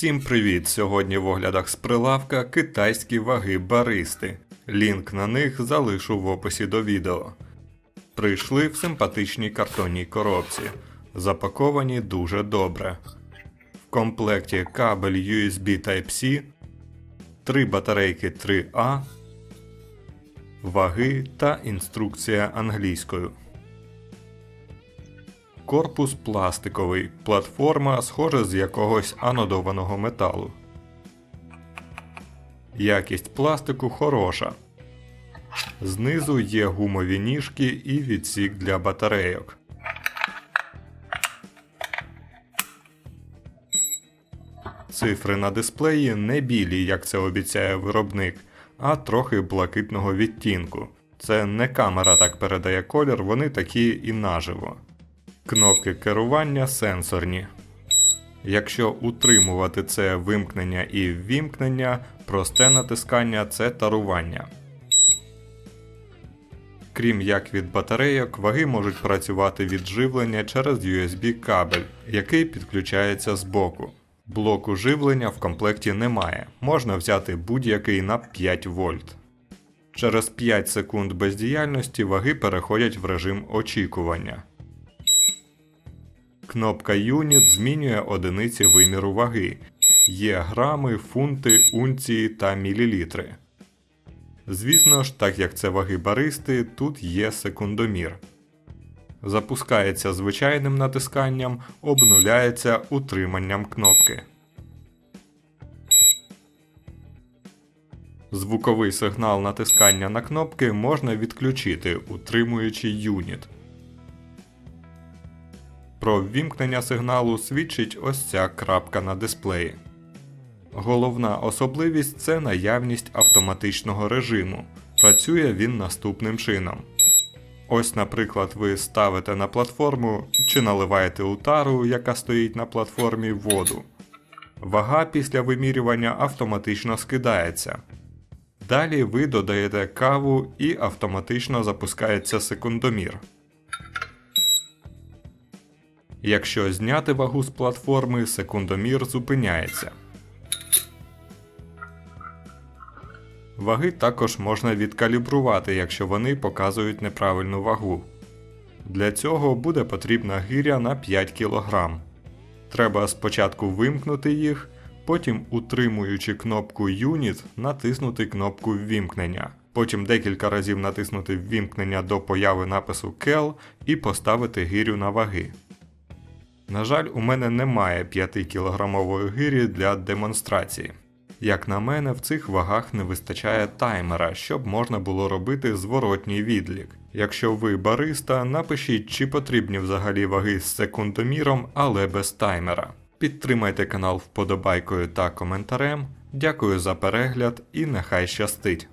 Всім привіт! Сьогодні в оглядах з прилавка китайські ваги баристи. Лінк на них залишу в описі до відео. Прийшли в симпатичній картонній коробці. Запаковані дуже добре. В комплекті кабель USB Type-C, три батарейки 3A, ваги та інструкція англійською. Корпус пластиковий, платформа схожа з якогось анодованого металу. Якість пластику хороша. Знизу є гумові ніжки і відсік для батарейок. Цифри на дисплеї не білі, як це обіцяє виробник, а трохи блакитного відтінку. Це не камера так передає колір, вони такі і наживо. Кнопки керування сенсорні. Якщо утримувати це вимкнення і ввімкнення, просте натискання це тарування. Крім як від батарейок, ваги можуть працювати від живлення через USB кабель, який підключається збоку. Блоку живлення в комплекті немає, можна взяти будь-який на 5 вольт. Через 5 секунд бездіяльності ваги переходять в режим очікування. Кнопка Unit змінює одиниці виміру ваги. Є грами, фунти, унції та мілілітри. Звісно ж, так як це ваги баристи, тут є секундомір. Запускається звичайним натисканням, обнуляється утриманням кнопки. Звуковий сигнал натискання на кнопки можна відключити, утримуючи юніт. Про ввімкнення сигналу свідчить ось ця крапка на дисплеї. Головна особливість це наявність автоматичного режиму. Працює він наступним чином. Ось, наприклад, ви ставите на платформу чи наливаєте у тару, яка стоїть на платформі, воду. Вага після вимірювання автоматично скидається. Далі ви додаєте каву і автоматично запускається секундомір. Якщо зняти вагу з платформи, секундомір зупиняється. Ваги також можна відкалібрувати, якщо вони показують неправильну вагу. Для цього буде потрібна гиря на 5 кг. Треба спочатку вимкнути їх, потім, утримуючи кнопку Unit, натиснути кнопку ввімкнення. Потім декілька разів натиснути ввімкнення до появи напису KEL і поставити гирю на ваги. На жаль, у мене немає 5-кілограмової гирі для демонстрації. Як на мене, в цих вагах не вистачає таймера, щоб можна було робити зворотній відлік. Якщо ви бариста, напишіть, чи потрібні взагалі ваги з секундоміром, але без таймера. Підтримайте канал вподобайкою та коментарем. Дякую за перегляд і нехай щастить!